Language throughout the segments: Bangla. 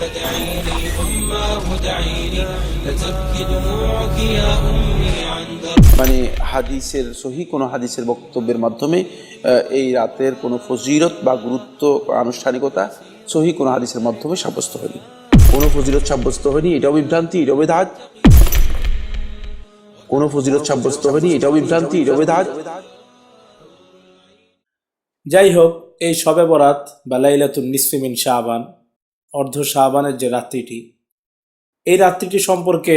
تدعيني أماه دعيني فتبكي دموعك يا أمي عن درب মানে হাদিসের সহি কোনো হাদিসের বক্তব্যের মাধ্যমে আহ, এই রাতের কোনো ফজিরত বা গুরুত্ব বা আনুষ্ঠানিকতা সহি কোনো হাদিসের মাধ্যমে সাব্যস্ত হয়নি কোনো ফজিরত সাব্যস্ত হয়নি এটাও বিভ্রান্তি এটাও বেদাত কোনো ফজিরত সাব্যস্ত হয়নি এটাও বিভ্রান্তি এটাও বেদাত যাই হোক এই শবে বরাত বা লাইলাতুল নিসফিমিন শাহবান অর্ধ শাহবানের যে রাত্রিটি, এই রাত্রিটি সম্পর্কে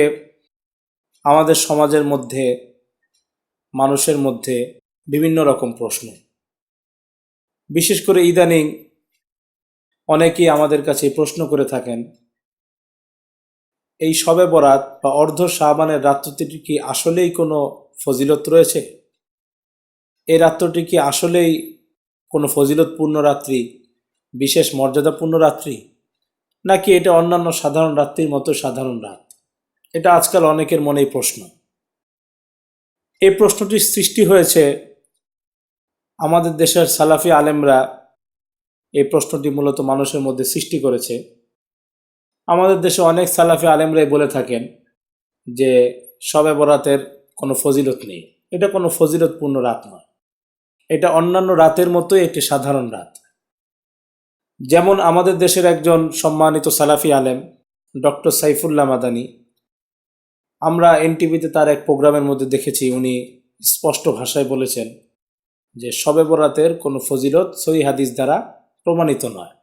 আমাদের সমাজের মধ্যে, মানুষের মধ্যে বিভিন্ন রকম প্রশ্ন। বিশেষ করে ইদানিং অনেকেই আমাদের কাছে প্রশ্ন করে থাকেন, এই শবে বরাত বা অর্ধ শাহবানের রাত্রিটি কি আসলেই কোনো ফজিলত রয়েছে? এই রাত্রটি কি আসলেই কোনো ফজিলতপূর্ণ রাত্রি, বিশেষ মর্যাদাপূর্ণ রাত্রি? নাকি এটা অন্যান্য সাধারণ রাত্রির মতো সাধারণ রাত? এটা আজকাল অনেকের মনেই প্রশ্ন। এই প্রশ্নটির সৃষ্টি হয়েছে আমাদের দেশের সালাফি আলেমরা এই প্রশ্নটি মূলত মানুষের মধ্যে সৃষ্টি করেছে। আমাদের দেশে অনেক সালাফি আলেমরাই বলে থাকেন যে শবে বরাতের কোনো ফজিলত নেই। এটা কোনো ফজিলতপূর্ণ রাত নয়। এটা অন্যান্য রাতের মতোই একটি সাধারণ রাত। যেমন আমাদের দেশের একজন সম্মানিত সালাফি আলেম, ডক্টর সাইফুল্লাহ মাদানি। আমরা এনটিভিতে তার এক প্রোগ্রামের মধ্যে দেখেছি, উনি স্পষ্ট ভাষায় বলেছেন যে শবে বরাতের কোনো ফজিলত সহি হাদিস দ্বারা প্রমাণিত নয়।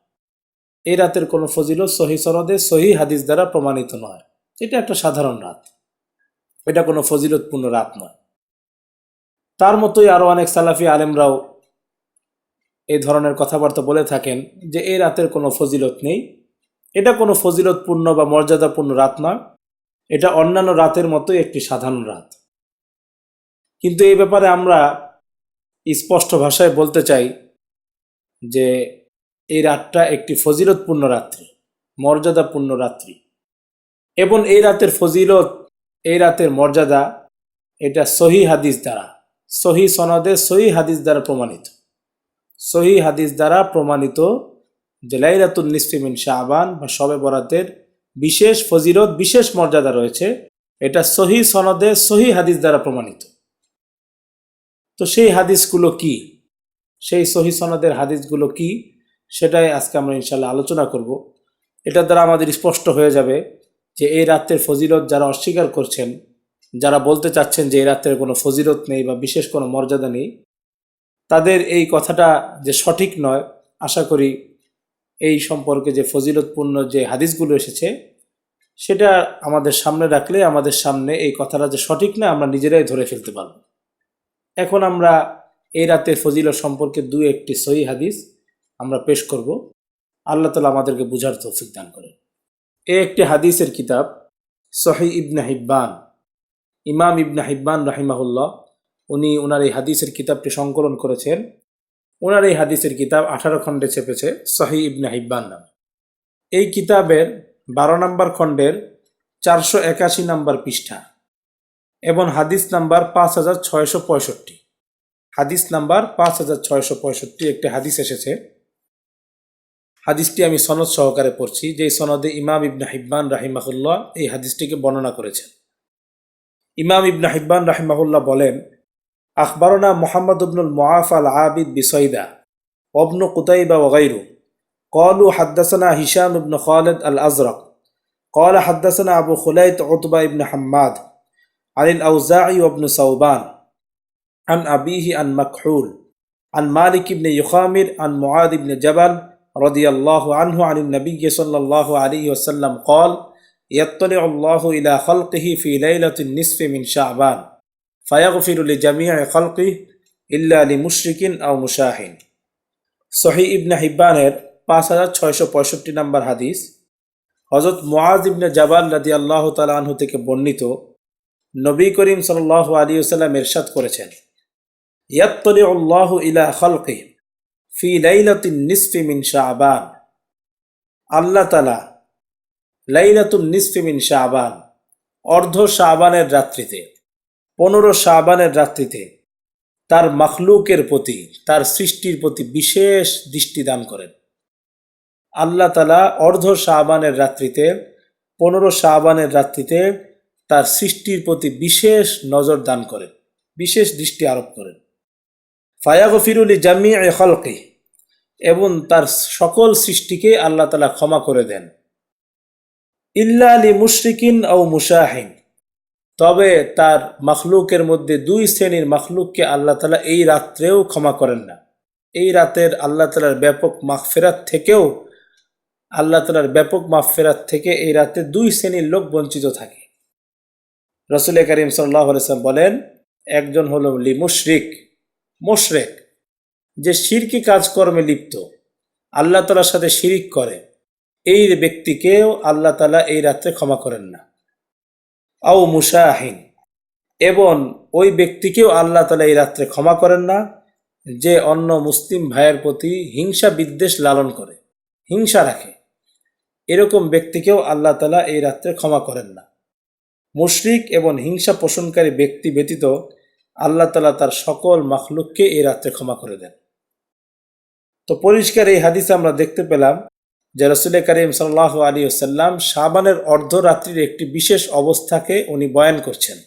এই রাতের কোনো ফজিলত সহি সনদে সহি হাদিস দ্বারা প্রমাণিত নয়। এটা একটা সাধারণ রাত। এটা কোনো ফজিলতপূর্ণ রাত নয়। তার মতোই আরও অনেক সালাফি আলেমরাও এই ধরনের কথাবার্তা বলে থাকেন যে এই রাতের কোনো ফজিলত নেই। এটা কোনো ফজিলতপূর্ণ বা মর্যাদাপূর্ণ রাত না। এটা অন্যান্য রাতের মতোই একটি সাধারণ রাত। কিন্তু এই ব্যাপারে আমরা স্পষ্ট ভাষায় বলতে চাই যে এই রাতটা একটি ফজিলতপূর্ণ রাত্রি, মর্যাদাপূর্ণ রাত্রি। এবং এই রাতের ফজিলত, এই রাতের মর্যাদা এটা সহি হাদিস দ্বারা, সহি সনদে সহি হাদিস দ্বারা প্রমাণিত। সহি হাদিস দ্বারা প্রমাণিত যে লাইলাতুল নিসফিমিন শাহবান বা শবে বরাতের বিশেষ ফজিরত বিশেষ মর্যাদা রয়েছে। এটা সহি সনদে, সহি হাদিস দ্বারা প্রমাণিত। তো সেই হাদিসগুলো কি? সেই সহি সনদের হাদিসগুলো কি? সেটাই আজকে আমরা ইনশাল্লাহ আলোচনা করব। এটার দ্বারা আমাদের স্পষ্ট হয়ে যাবে যে এই রাত্রের ফজিলত যারা অস্বীকার করছেন, যারা বলতে চাচ্ছেন যে এই রাত্রের কোনো ফজিলত নেই বা বিশেষ কোনো মর্যাদা নেই তাদের এই কথাটা যে সঠিক নয়, আশা করি এই সম্পর্কে যে ফজিলতপূর্ণ যে হাদিসগুলো এসেছে, সেটা আমাদের সামনে রাখলে আমাদের সামনে এই কথাটা যে সঠিক না, আমরা নিজেরাই ধরে ফেলতে পারব। এখন আমরা এই রাতের ফজিলত সম্পর্কে দু একটি সহি হাদিস আমরা পেশ করব। আল্লাহ তালা আমাদেরকে বুঝার তৌফিক দান করেন। এ একটি হাদিসের কিতাব সহি ইবনে হিব্বান, ইমাম ইবনে হিব্বান রাহিমাহুল্লাহ উনি ওনার এই হাদিসের কিতাবটি সংকলন করেছেন। ওনার এই হাদিসের কিতাব আঠারো খণ্ডে চেপেছে সহি ইবনে হিব্বান নামে। এই কিতাবের বারো নম্বর খণ্ডের চারশো একাশি নম্বর পৃষ্ঠা এবং হাদিস নাম্বার পাঁচ হাজার ছয়শো পঁয়ষট্টি। হাদিস নাম্বার পাঁচ হাজার ছয়শো পঁয়ষট্টি একটি হাদিস এসেছে। হাদিসটি আমি সনদ সহকারে পড়ছি, যে সনদে ইমাম ইবনে হিব্বান রাহিমাহুল্লাহ এই হাদিসটিকে বর্ণনা করেছেন। ইমাম ইবনে হিব্বান রাহিমাহুল্লাহ বলেন أخبرنا محمد بن المعافى العابد بصيدا وابن قتيبة وغيره. قالوا حدثنا هشام بن خالد الأزرق. قال حدثنا أبو خليط عطبة بن حماد عن الأوزاعي وابن صوبان عن أبيه عن مكحول عن مالك بن يخامر عن معاذ بن جبل رضي الله عنه عن النبي صلى الله عليه وسلم قال يطلع الله إلى خلقه في ليلة النصف من شعبان. ফায়াগফিরুল জামিয়া খালকি ইল্লা আলী মুশরিকিন আও মুশাহিন। সহি ইবনা হিব্বানের পাঁচ হাজার ছয়শো পঁয়ষট্টি নম্বর হাদিস হজরত মোয়াজ ইবনে জাবাল রাদি আল্লাহ আনহু থেকে বর্ণিত নবী করিম সাল আলী সাল্লাম এরশাদ করেছেন ইয়াত্তরি উল্লাহ ইলা খালকি ফি লাইলাতিন নিসফি মিন শাহবান আল্লাহ তালা লাইলাতুন নিসফি মিন শাহবান অর্ধ শাহবানের রাত্রিতে পনেরো শাহবানের রাত্রিতে তার মখলুকের প্রতি, তার সৃষ্টির প্রতি বিশেষ দৃষ্টি দান করেন। আল্লাহ তালা অর্ধ শাহবানের রাত্রিতে, পনেরো শাহবানের রাত্রিতে তার সৃষ্টির প্রতি বিশেষ নজর দান করেন, বিশেষ দৃষ্টি আরোপ করেন। ফায়াগফিরুলি জামি খলকি, এবং তার সকল সৃষ্টিকে আল্লাহ তালা ক্ষমা করে দেন। ইল্লা আলী মুশরিকিন ও মুশাহিন তবে তার মখলুকের মধ্যে দুই শ্রেণির মখলুককে আল্লাহ তালা এই রাত্রেও ক্ষমা করেন না। এই রাতের আল্লাহ তালার ব্যাপক মাগফেরাত থেকেও আল্লাহ তালার ব্যাপক মাগফেরাত থেকে এই রাতে দুই শ্রেণির লোক বঞ্চিত থাকে। রসুল করিম সাল্লাম বলেন, একজন হল লি মুশরিক, মুশরেক, যে শিরকি কাজকর্মে লিপ্ত, আল্লাহ তালার সাথে শিরিক করে। এই ব্যক্তিকেও আল্লাহ তালা এই রাত্রে ক্ষমা করেন না। আও মুশাহিন। এবং ওই ব্যক্তিকেও আল্লাহ তালা এই রাত্রে ক্ষমা করেন না, যে অন্য মুসলিম ভাইয়ের প্রতি হিংসা বিদ্বেষ লালন করে, হিংসা রাখে। এরকম ব্যক্তিকেও আল্লাহ তালা এই রাত্রে ক্ষমা করেন না। মুশরিক এবং হিংসা পোষণকারী ব্যক্তি ব্যতীত আল্লাহ তালা তার সকল মাখলুককে এই রাত্রে ক্ষমা করে দেন। তো পরিষ্কার এই হাদিসে আমরা দেখতে পেলাম যে রসুল করিম সাল্লাহ আলী সাল্লাম শাবানের অর্ধরাত্রির একটি বিশেষ অবস্থাকে উনি বয়ান করছেন।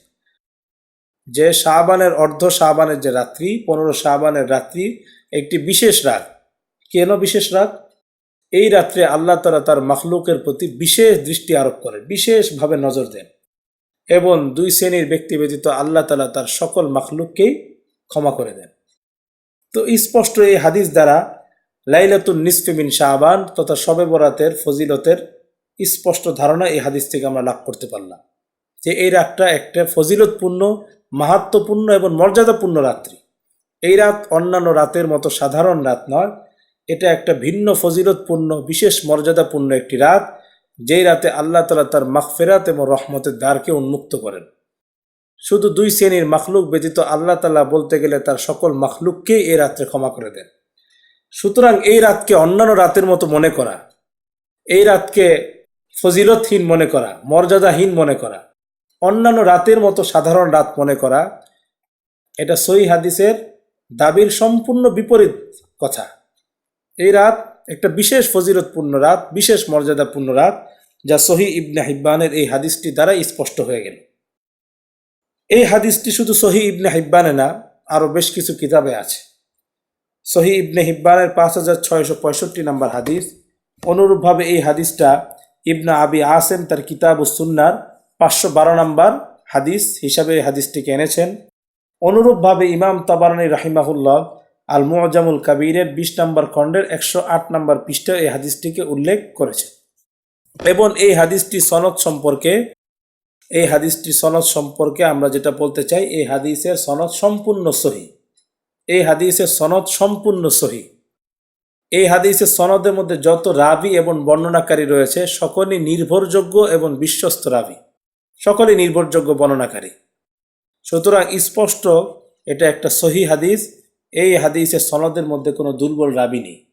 যে শাহবানের অর্ধ শাহবানের যে রাত্রি, পনেরো শাহবানের রাত্রি একটি বিশেষ রাত। কেন বিশেষ রাত? এই রাত্রে আল্লাহ তালা তার মখলুকের প্রতি বিশেষ দৃষ্টি আরোপ করেন, বিশেষভাবে নজর দেন। এবং দুই শ্রেণির ব্যক্তি ব্যতীত আল্লাহ তালা তার সকল মখলুককেই ক্ষমা করে দেন। তো স্পষ্ট এই হাদিস দ্বারা লাইলাতুল নিসফিমিন শাহবান তথা শবে বরাতের ফজিলতের স্পষ্ট ধারণা এই হাদিস থেকে আমরা লাভ করতে পারলাম। যে এই রাতটা একটা ফজিলতপূর্ণ মাহাত্মপূর্ণ এবং মর্যাদাপূর্ণ রাত্রি। এই রাত অন্যান্য রাতের মতো সাধারণ রাত নয়, এটা একটা ভিন্ন ফজিলতপূর্ণ, বিশেষ মর্যাদাপূর্ণ একটি রাত, যেই রাতে আল্লাহ তালা তার মাখফেরাত এবং রহমতের দ্বারকে উন্মুক্ত করেন। শুধু দুই শ্রেণির মাখলুক ব্যতীত আল্লাহ তালা বলতে গেলে তার সকল মাখলুককেই এই রাত্রে ক্ষমা করে দেন। সুতরাং এই রাতকে অন্যান্য রাতের মতো মনে করা। এই রাতকে ফজিলতহীন মনে করা, মর্যাদাহীন মনে করা, অন্যান্য রাতের মতো সাধারণ রাত মনে করা, এটা সই হাদিসের দাবির সম্পূর্ণ বিপরীত কথা। এই রাত একটা বিশেষ ফজিলতপূর্ণ রাত, বিশেষ মর্যাদাপূর্ণ রাত, যা সহি ইবনে হিব্বানের এই হাদিসটি দ্বারা স্পষ্ট হয়ে গেল। এই হাদিসটি শুধু সহি ইবনে হিব্বানে না, আরও বেশ কিছু কিতাবে আছে। সহি ইবনে হিব্বানের পাঁচ হাজার ছয়শো পঁয়ষট্টি নম্বর হাদিস। অনুরূপভাবে এই হাদিসটা ইবনা আবি আসেম তার কিতাব ও সুন্নার পাঁচশো বারো নম্বর হাদিস হিসাবে হাদিসটিকে এনেছেন। অনুরূপভাবে ইমাম তাবারানি রাহিমাহুল্লাহ আল মুআজামুল কাবিরের বিশ নম্বর খণ্ডের একশো আট নম্বর পৃষ্ঠা এই হাদিসটিকে উল্লেখ করেছে এবং এই হাদিসটি সনদ সম্পর্কে, এই হাদিসটি সনদ সম্পর্কে আমরা যেটা বলতে চাই, এই হাদিসের সনদ সম্পূর্ণ সহি এই হাদিসের সনদ সম্পূর্ণ সহি। এই হাদিসের সনদের মধ্যে যত রাবি এবং বর্ণনাকারী রয়েছে, সকলেই নির্ভরযোগ্য এবং বিশ্বস্ত রাবি। সকলেই নির্ভরযোগ্য বর্ণনাকারী। সুতরাং স্পষ্ট, এটা একটা সহি হাদিস। এই হাদিসের সনদের মধ্যে কোনো দুর্বল রাবি নেই।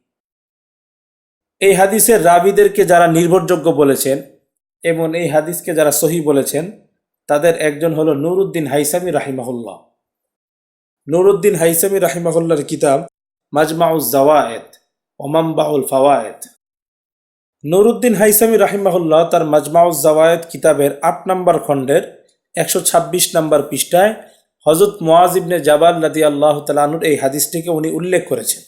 এই হাদিসের রাবিদেরকে যারা নির্ভরযোগ্য বলেছেন এবং এই হাদিসকে যারা সহি বলেছেন, তাদের একজন হলো নুরুদ্দিন হাইসামি রাহিমাহুল্লাহ। নুরুদ্দিন হাইসামি রাহিমাহুল্লার কিতাব মাজমাউজ জাওয়ায়েত ওমাম্বাউল ফাওয়ায়েত নুরুদ্দিন হাইসামি রাহিমাহুল্লাহ তার মাজমাউজ জাওয়ায়েত কিতাবের আট নম্বর খণ্ডের একশো ছাব্বিশ নম্বর পৃষ্ঠায় হজরত মোয়াজ ইবনে জাবাল লাদি আল্লাহ তালানুর এই হাদিসটিকে উনি উল্লেখ করেছেন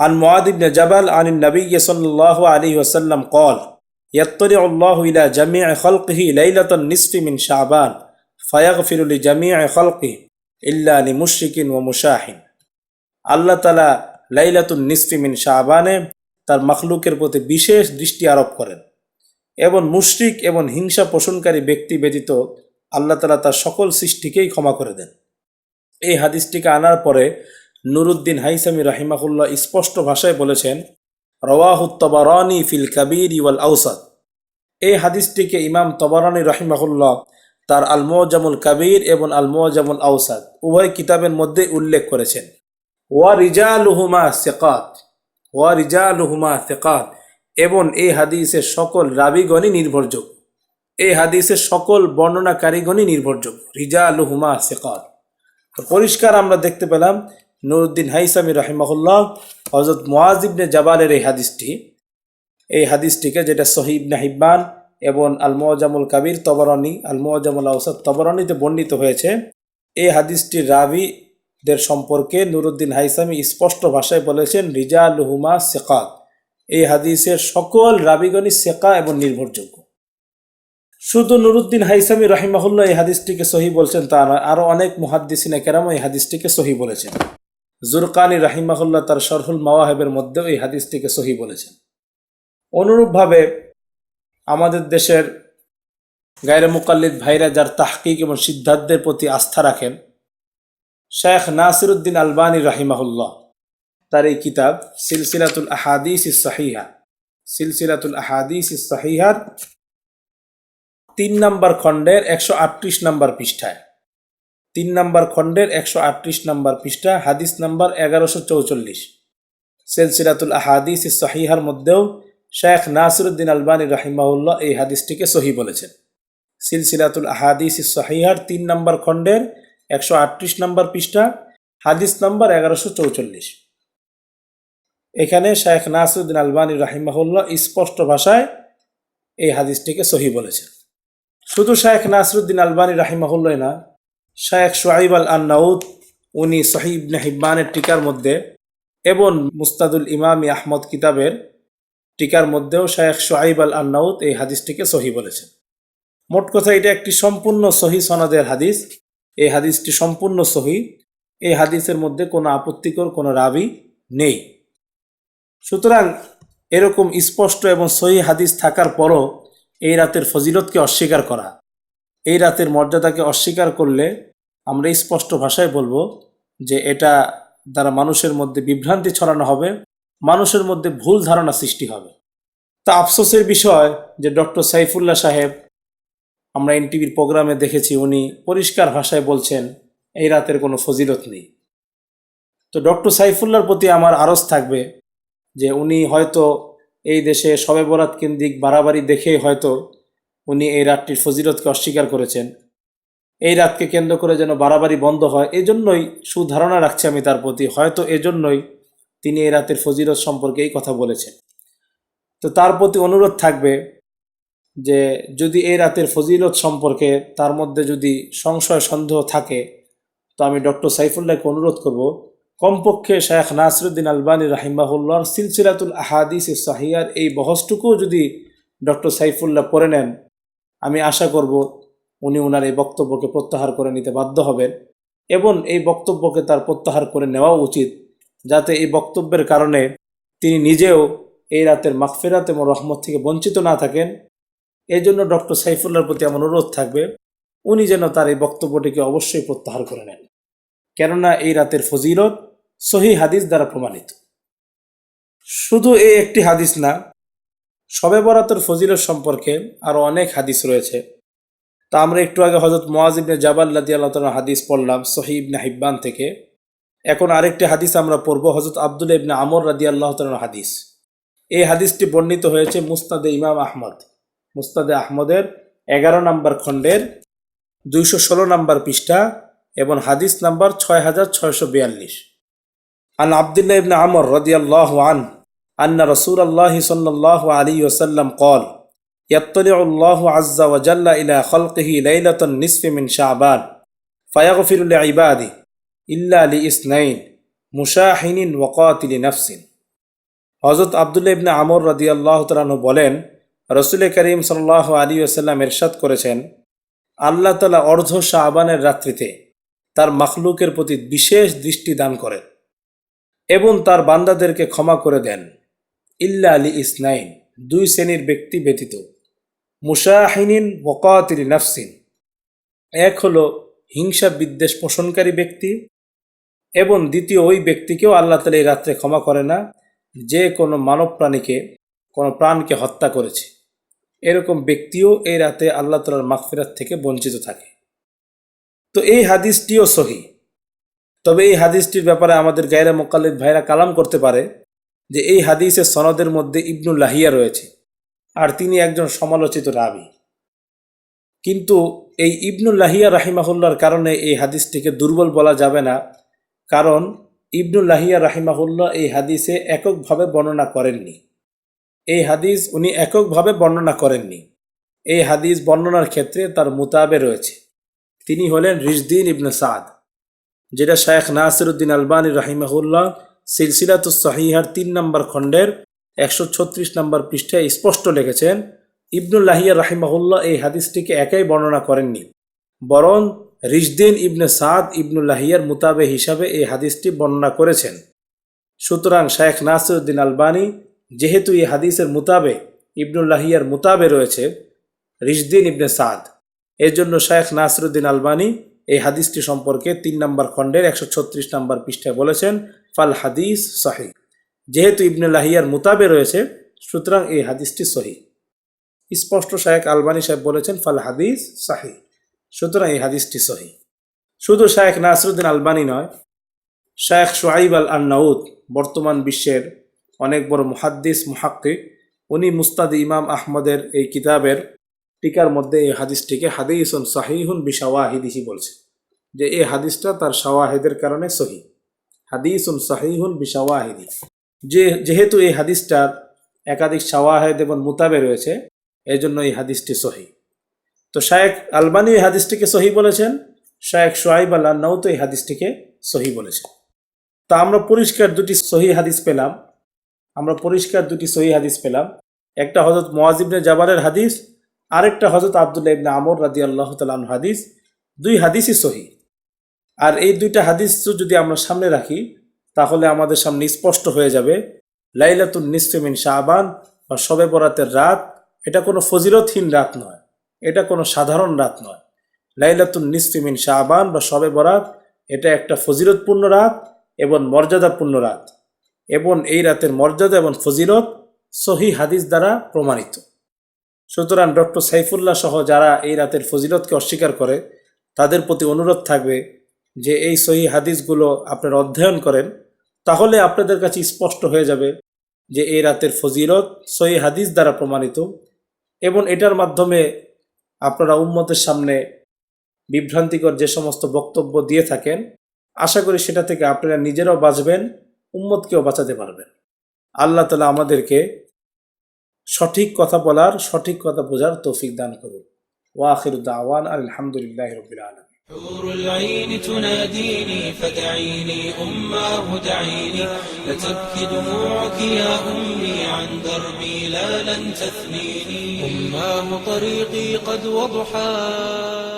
عن معاذ بن جبل عن النبي صلى الله عليه وسلم قال يطلع الله إلى جميع خلقه ليلة النصف من شعبان ফয়াগফিরুলি জামিয়া খলকি ইল্লা আলী ও মুশাহিন। আল্লাহ তালা লাইলাতুন নিসফিমিন শাহবানে তার মখলুকের প্রতি বিশেষ দৃষ্টি আরোপ করেন এবং মুশরিক এবং হিংসা পোষণকারী ব্যক্তি ব্যতীত আল্লাহ তালা তার সকল সৃষ্টিকেই ক্ষমা করে দেন। এই হাদিসটিকে আনার পরে নুরুদ্দিন হাইসামি রাহিমাহুল্লাহ স্পষ্ট ভাষায় বলেছেন রওয়াহুত্তবরানি ফিল কাবির ইওয়াল আউসাদ এই হাদিসটিকে ইমাম তবরানি রাহিমাহুল্লাহ তার আল মোজামুল কাবির এবং আল মোজামুল আউসাদ উভয় কিতাবের মধ্যে উল্লেখ করেছেন। ওয়া রিজালুহুমা সেকাত, ওয়া রিজালুহুমা সেকাত, এবং এই হাদিসের সকল রাবিগণই নির্ভরযোগ্য। এই হাদিসের সকল বর্ণনাকারীগণই নির্ভরযোগ্য। রিজালুহুমা সেকাত। তো পরিষ্কার আমরা দেখতে পেলাম নুরুদ্দিন হাইসামি রহিমাহুল্লাহ হজরত মোয়াজিবনে জাবালের এই হাদিসটি। এই হাদিসটিকে যেটা সহিবনে হিব্বান এবং আল মোয়াজামুল কাবির তবরানি আল মোয়াজামুল আউসাদ তবরানিতে বর্ণিত হয়েছে। এই হাদিসটির রাবিদের সম্পর্কে নুরুদ্দিন হাইসামি স্পষ্ট ভাষায় বলেছেন রিজাল হুমা সেকাত। এই হাদিসের সকল রাবিগণই সেকা এবং নির্ভরযোগ্য। শুধু নুরুদ্দিন হাইসামি রহিমাহুল্লাহ এই হাদিসটিকে সহি বলছেন তা নয়, আরও অনেক মুহাদ্দিসিনে কেরাম এই হাদিসটিকে সহি বলেছেন। জুরকানি রাহিমাহুল্লাহ তার শরহুল মাওয়াহেবের মধ্যেও এই হাদিসটিকে সহি বলেছেন। অনুরূপভাবে আমাদের দেশের গায়রে মুকাল্লিদ ভাইরা যার তাহকিক এবং সিদ্ধান্তের প্রতি আস্থা রাখেন, শেখ নাসিরুদ্দিন আলবানী রাহিমাহুল্লাহ। তার এই কিতাব, সিলসিলাতুল আহাদিস ইস সাহিহা। সিলসিলাতুল আহাদিস ইস সাহিহার তিন নম্বর খণ্ডের একশো আটত্রিশ নম্বর পৃষ্ঠায়। তিন নম্বর খণ্ডের একশো আটত্রিশ নম্বর পৃষ্ঠা, হাদিস নম্বর এগারোশো চৌচল্লিশ। সিলসিলাতুল আহাদিস ইস সাহিহার মধ্যেও শেখ নাসিরুদ্দিন আলবানী রাহিমাউল্লাহ এই হাদিসটিকে সহি বলেছেন। সিলসিলাতুল আহাদিস ইস সাহিহার তিন নম্বর খণ্ডের একশো আটত্রিশ নম্বর পৃষ্ঠা, হাদিস নম্বর এগারোশো চৌচল্লিশ। এখানে শেখ নাসিরুদ্দিন আলবানী রাহিমাহুল্লাহ স্পষ্ট ভাষায় এই হাদিসটিকে সহি বলেছেন। শুধু শেখ নাসরুদ্দিন আলবানী রাহিমাহুল্লাহ না, শেখ সোয়াইব আল আন্নাউদ উনি সহিব হিব্বানের টিকার মধ্যে, এবং মুস্তাদুল ইমামি আহমদ কিতাবের টিকার মধ্যেও শেখ সোয়াইব আল আন্নাউদ এই হাদিসটিকে সহি বলেছেন। মোট কথা, এটা একটি সম্পূর্ণ সহি সনদের হাদিস। এই হাদিসটি সম্পূর্ণ সহি। এই হাদিসের মধ্যে কোনো আপত্তিকর, কোনো রাবি নেই। সুতরাং এরকম স্পষ্ট এবং সহি হাদিস থাকার পরও এই রাতের ফজিলতকে অস্বীকার করা, এই রাতের মর্যাদাকে অস্বীকার করলে আমরা স্পষ্ট ভাষায় বলব যে এটা দ্বারা মানুষের মধ্যে বিভ্রান্তি ছড়ানো হবে মানুষের মধ্যে ভুল ধারণা সৃষ্টি হবে। তা আফসোসের বিষয় যে ডক্টর সাইফুল্লাহ সাহেব, আমরা এনটিভির প্রোগ্রামে দেখেছি উনি পরিষ্কার ভাষায় বলছেন, এই রাতের কোনো ফজিলত নেই। তো ডক্টর সাইফুল্লাহর প্রতি আমার আরজ থাকবে যে উনি হয়তো এই দেশে শবে বরাত কেন্দ্রিক বাড়াবাড়ি দেখে হয়তো উনি এই রাতটির ফজিলতকে অস্বীকার করেছেন। এই রাতকে কেন্দ্র করে যেন বাড়াবাড়ি বন্ধ হয়, এজন্যই সুধারণা রাখছি আমি তার প্রতি। হয়তো এজন্যই তিনি এই রাতের ফজিলত সম্পর্কে এই কথা বলেছেন। তো তার প্রতি অনুরোধ থাকবে যে যদি এই রাতের ফজিলত সম্পর্কে তার মধ্যে যদি সংশয়, সন্দেহ থাকে, তো আমি ডক্টর সাইফুল্লাহকে অনুরোধ করব, কমপক্ষে শেখ নাসরুদ্দিন আলবানী রাহিমাহুল্লাহর সিলসিলাতুল আহাদিস সাহিয়ার এই বহসটুকুও যদি ডক্টর সাইফুল্লাহ পড়ে নেন, আমি আশা করব উনি ওনার এই বক্তব্যকে প্রত্যাহার করে নিতে বাধ্য হবেন এবং এই বক্তব্যকে তার প্রত্যাহার করে নেওয়া উচিত। যাতে এই বক্তব্যের কারণে তিনি নিজেও এই রাতের মাগফেরাত এবং রহমত থেকে বঞ্চিত না থাকেন। এই জন্য ডক্টর সাইফুল্লার প্রতি আমার অনুরোধ থাকবে, উনি যেন তার এই বক্তব্যটিকে অবশ্যই প্রত্যাহার করে নেন। কেননা এই রাতের ফজিলত সহি হাদিস দ্বারা প্রমাণিত। শুধু এই একটি হাদিস না শবে বরাতের ফজিলত সম্পর্কে আরও অনেক হাদিস রয়েছে। তা আমরা একটু আগে হজরত মোয়াজিবনে জাবাল্লাদি আল্লাহ হাদিস পড়লাম সহি ইবনে হিব্বান থেকে। এখন আরেকটি হাদিস আমরা পড়ব হজরত আব্দুল ইবনে আমর রাদি আল্লাহ হাদিস এই হাদিসটি বর্ণিত হয়েছে মুস্তাদে ইমাম আহমদ মুস্তাদে আহমদের এগারো নম্বর খণ্ডের দুইশো ষোলো নম্বর পৃষ্ঠা এবং হাদিস নাম্বার ছয় হাজার ছয়শো বিয়াল্লিশ আন আবদুল্লাহ ইবনে আমর রদিয়াল্লাহ আন আন্না রসুল আল্লাহ সাল্লাহ আলী ওসাল্লাম কল يطلع الله عز وجل إلى خلقه ليلة النصف من شعبان فيغفر لعباده ইল্লা আলী ইসনাইন মুশাহিনিন ওকাতিলি নাফসিন। হজরত আবদুল্লা ইবনা আমর রাদি আল্লাহ তালু বলেন রসুল করিম সাল্লাহ আলী আসাল্লাম এরশাদ করেছেন, আল্লাহ তালা অর্ধ শাহবানের রাত্রিতে তার মখলুকের প্রতি বিশেষ দৃষ্টি দান করেন এবং তার বান্দাদেরকে ক্ষমা করে দেন। ইল্লা আলী ইসনাইন দুই শ্রেণির ব্যক্তি ব্যতীত। মুশাহিনিন ওকাতিল নাফসিন, এক হল হিংসা বিদ্বেষ পোষণকারী ব্যক্তি এবং দ্বিতীয়, ওই ব্যক্তিকেও আল্লাহ তালা এই রাত্রে ক্ষমা করে না। যে কোনো মানব প্রাণীকে, কোনো প্রাণকে হত্যা করেছে। এরকম ব্যক্তিও এই রাতে আল্লাহ তালার মাগফিরাত থেকে বঞ্চিত থাকে। তো এই হাদিসটিও সহি। তবে এই হাদিসটির ব্যাপারে আমাদের গায়রা মোকাল্লিদ ভাইরা কালাম করতে পারে যে এই হাদিসের সনদের মধ্যে ইবনুল লাহিয়া রয়েছে আর তিনি একজন সমালোচিত রাবি। কিন্তু এই ইবনুল লাহিয়া রাহিমাহুল্লার কারণে এই হাদিসটিকে দুর্বল বলা যাবে না। কারণ ইবনুল লাহিয়া রাহিমাহুল্লাহ এই হাদিসে এককভাবে বর্ণনা করেননি। এই হাদিস উনি এককভাবে বর্ণনা করেননি। এই হাদিস বর্ণনার ক্ষেত্রে তার মুতাবে রয়েছে। তিনি হলেন রিজদিন ইবনে সাদ, যেটা শায়েখ নাসিরুদ্দিন আলবানী রাহিমাহুল্লাহ সিলসিলাতুস সাহিহার তিন নম্বর খণ্ডের একশো ছত্রিশ নম্বর পৃষ্ঠায় স্পষ্ট লিখেছেন ইবনুল লাহিয়া রাহিমাহুল্লাহ এই হাদিসটিকে একাই বর্ণনা করেননি, বরং রিজদিন ইবনে সাদ ইবনুল লাহিয়ার মুতাবে হিসাবে এই হাদিসটি বর্ণনা করেছেন। সুতরাং শায়েখ নাসিরুদ্দিন আলবানী, যেহেতু এই হাদিসের মুতাবে ইবনুল লাহিয়ার মুতাবে রয়েছে রিজদিন ইবনে সাদ এর জন্য শায়েখ নাসিরুদ্দিন আলবানী এই হাদিসটি সম্পর্কে তিন নম্বর খণ্ডের একশো ছত্রিশ নম্বর পৃষ্ঠায় বলেছেন, ফাল হাদিস সহি। যেহেতু ইবনে লাহিয়ার মুতাবে রয়েছে, সুতরাং এই হাদিসটি সহি। স্পষ্ট শায়েখ আলবানী সাহেব বলেছেন, ফাল হাদিস সাহি। সুতরাং এই হাদিসটি সহি। শুধু শায়েখ নাসরুদ্দিন আলবানী নয়, শায়েখ সোয়াইব আল আন্নাউদ বর্তমান বিশ্বের অনেক বড় মুহাদ্দিস, মুহাক্কিক, উনি মুস্তাদ ইমাম আহমদের এই কিতাবের টিকার মধ্যে এই হাদিসটিকে হাদিসুন সাহিহুন বিশাওয়াহিদিহি বলছে, যে এই হাদিসটা তার শাওয়াহিদের কারণে সহি। হাদিসুন সাহিহুন বিশাওয়াহিদি। যে, যেহেতু এই হাদিসটার একাধিক শাওয়াহেদ এবং মুতাবে রয়েছে এই জন্য এই হাদিসটি সহি। তো শায়েখ আলবানি এই হাদিসটিকে সহি বলেছেন, শায়েখ সোয়াইব আল্লাহ তো এই হাদিসটিকে সহি বলেছেন। তা আমরা পরিষ্কার দুটি সহি হাদিস পেলাম, আমরা পরিষ্কার দুটি সহি হাদিস পেলাম। একটা হজরত মোয়াজিবনে জাবারের হাদিস, আরেকটা হজরত আবদুল্লাহ ইবনে আমর রাদি আল্লাহ তালান হাদিস, দুই হাদিসই সহি। আর এই দুইটা হাদিস যদি আমরা সামনে রাখি, তাহলে আমাদের সামনে স্পষ্ট হয়ে যাবে, লাইলাতুন নিসফেমিন শাহবান বা শবে বরাতের রাত, এটা কোনো ফজিলতহীন রাত নয়। এটা কোনো সাধারণ রাত নয়। লাইলাতুন নিসফিমিন শাহবান বা শবে বরাত, এটা একটা ফজিলতপূর্ণ রাত এবং মর্যাদাপূর্ণ রাত। এবং এই রাতের মর্যাদা এবং ফজিলত সহি হাদিস দ্বারা প্রমাণিত। সুতরাং ডক্টর সাইফুল্লাহ সহ যারা এই রাতের ফজিলতকে অস্বীকার করে, তাদের প্রতি অনুরোধ থাকবে যে এই সহি হাদিসগুলো আপনারা অধ্যয়ন করেন, তাহলে আপনাদের কাছে স্পষ্ট হয়ে যাবে যে এই রাতের ফজিলত সহি হাদিস দ্বারা প্রমাণিত এবং এটার মাধ্যমে আপনারা উম্মতের সামনে বিভ্রান্তিকর যে সমস্ত বক্তব্য দিয়ে থাকেন আশা করি সেটা থেকে আপনারা নিজেরাও বাঁচবেন উম্মতকেও বাঁচাতে পারবেন আল্লাহ তালা আমাদেরকে সঠিক কথা বলার সঠিক কথা বোঝার তৌফিক দান করুন ওয়াখির দাওয়ান আলহামদুলিল্লাহ রবিল আলম حور العين تناديني فدعيني أماه دعيني لتبكي دموعك يا أمي عن دربي لا لن تثنيني إمام طريقي قد وضحا.